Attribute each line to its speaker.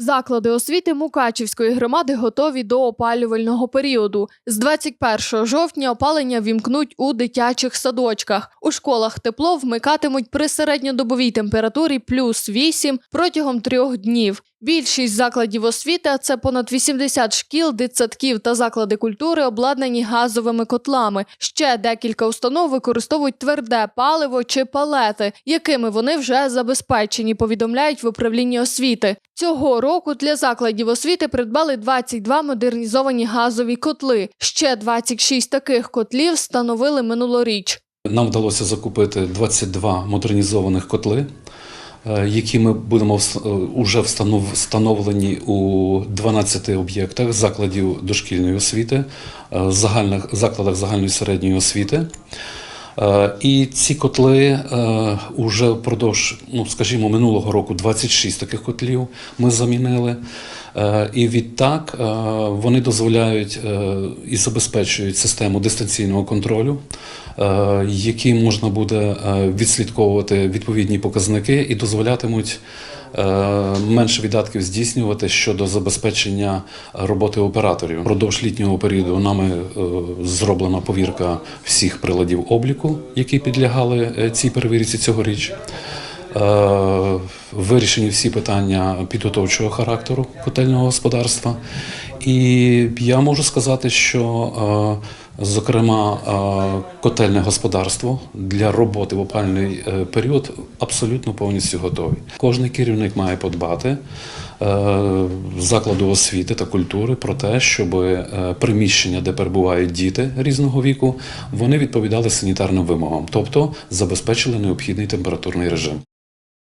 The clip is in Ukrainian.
Speaker 1: Заклади освіти Мукачівської громади готові до опалювального періоду. З 21 жовтня опалення вімкнуть у дитячих садочках. У школах тепло вмикатимуть при середньодобовій температурі плюс 8 протягом трьох днів. Більшість закладів освіти, а це понад 80 шкіл, дитсадків та заклади культури, обладнані газовими котлами. Ще декілька установ використовують тверде паливо чи палети, якими вони вже забезпечені, повідомляють в управлінні освіти. Цього року для закладів освіти придбали 22 модернізовані газові котли. Ще 26 таких котлів встановили минулоріч.
Speaker 2: Нам вдалося закупити 22 модернізованих котли, які ми будемо вс- е, встановлені у 12 об'єктах закладів дошкільної освіти, е, загальних закладах загальної середньої освіти. Е, І ці котли е, уже впродовж, ну скажімо, минулого року 26 таких котлів ми замінили. Е, І відтак е, вони дозволяють е, і забезпечують систему дистанційного контролю, е, які можна буде е, відслідковувати відповідні показники і дозволятимуть е, менше видатків здійснювати щодо забезпечення роботи операторів. Продовж літнього періоду нами е, зроблена повірка всіх приладів обліку, які підлягали е, цій перевірці цьогоріч. Е, Вирішені всі питання підготовчого характеру котельного господарства. І я можу сказати, що, е, зокрема, е, котельне господарство для роботи в опальний е, період абсолютно повністю готові. Кожний керівник має подбати е, закладу освіти та культури про те, щоб приміщення, де перебувають діти різного віку, вони відповідали санітарним вимогам, тобто забезпечили необхідний температурний режим.